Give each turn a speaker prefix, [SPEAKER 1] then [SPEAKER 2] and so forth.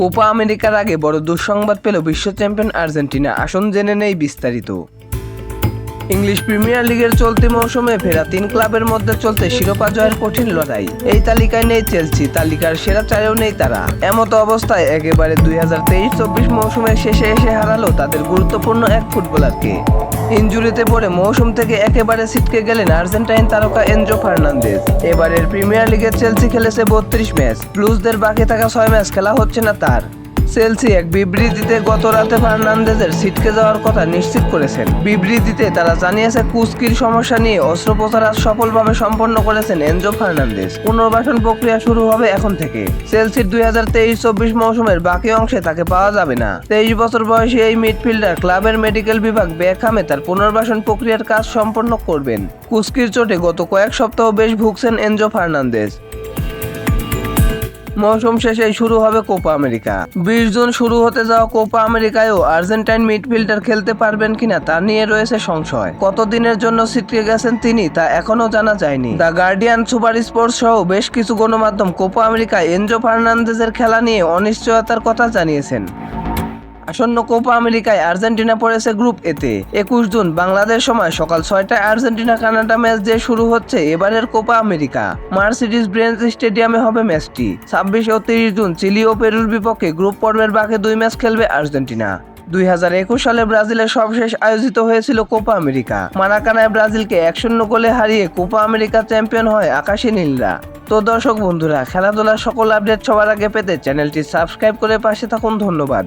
[SPEAKER 1] Copa আমেরিকার আগে বড় দুঃসংবাদ পেল বিশ্ব চ্যাম্পিয়ন আর্জেন্টিনা। আসন জেনে নেই বিস্তারিত। ইংলিশ প্রিমিয়ার লিগের চলতি মৌসুমে ফেরা তিন ক্লাবের মধ্যে চলছে শিরোপা জয়ের কঠিন লড়াই। এই তালিকায় নেই চেলসি, তালিকার সেরা চারেও নেই তারা। এমতো অবস্থায় একেবারে দুই হাজার তেইশ চব্বিশ মৌসুমের শেষে এসে হারালো তাদের গুরুত্বপূর্ণ এক ফুটবলারকে। ইঞ্জুরিতে পড়ে মৌসুম থেকে একেবারে ছিটকে গেলেন আর্জেন্টাইন তারকা এনজো ফার্নান্দেজ। এবারের প্রিমিয়ার লিগে চেলসি খেলেছে বত্রিশ ম্যাচ ব্লুজদের বাকি থাকা ছয় ম্যাচ খেলা হচ্ছে না তার। চেলসি এক বিবৃতিতে গত রাতে ফার্নান্দেজের ছিটকে যাওয়ার কথা নিশ্চিত করেছেন। বিবৃতিতে তারা জানিয়েছে, কুস্কির সমস্যা নিয়ে অস্ত্রোপচার আজ সফলভাবে সম্পন্ন করেছেন এনজো ফার্নান্দেজ। পুনর্বাসন প্রক্রিয়া শুরু হবে এখন থেকে। চেলসির দুই হাজার তেইশ চব্বিশ মৌসুমের বাকি অংশে তাকে পাওয়া যাবে না। তেইশ বছর বয়সী এই মিডফিল্ডার ক্লাবের মেডিকেল বিভাগ বেখামে তার পুনর্বাসন প্রক্রিয়ার কাজ সম্পন্ন করবেন। কুস্কির চোটে গত কয়েক সপ্তাহ বেশ ভুগছেন এনজো ফার্নান্দেজ। মৌসুম শেষেই শুরু হবে কোপা আমেরিকা। বিশ জুন শুরু হতে যাওয়া কোপা আমেরিকায়ও আর্জেন্টাইন মিডফিল্ডার খেলতে পারবেন কিনা তা নিয়ে রয়েছে সংশয়। কতদিনের জন্য ছিটকে গেছেন তিনি তা এখনও জানা যায়নি। দ্য গার্ডিয়ান সুপার স্পোর্টস সহ বেশ কিছু গণমাধ্যম কোপা আমেরিকা এনজো ফার্নান্দেজের খেলা নিয়ে অনিশ্চয়তার কথা জানিয়েছেন। আসন্ন কোপা আমেরিকায় আর্জেন্টিনা পড়েছে গ্রুপ এতে। একুশ জুন বাংলাদেশ সময় সকাল ছয়টায় আর্জেন্টিনা কানাডা ম্যাচ দিয়ে শুরু হচ্ছে, এবারের কোপা আমেরিকা। মার্সিডিস ব্রেঞ্জ স্টেডিয়ামে হবে ম্যাচটি। ছাব্বিশ ও তিরিশ জুন চিলি ও পেরুর বিপক্ষে গ্রুপ পর্বের বাকি দুই ম্যাচ খেলবে আর্জেন্টিনা। দুই হাজার একুশ সালে ব্রাজিলের সবশেষ আয়োজিত হয়েছিল কোপা আমেরিকা। মারাকানায় ব্রাজিলকে এক শূন্য গোলে হারিয়ে কোপা আমেরিকা চ্যাম্পিয়ন হয় আকাশী নীলরা। তো দর্শক বন্ধুরা, খেলাধুলার সকল আপডেট সবার আগে পেতে চ্যানেলটি সাবস্ক্রাইব করে পাশে থাকুন। ধন্যবাদ।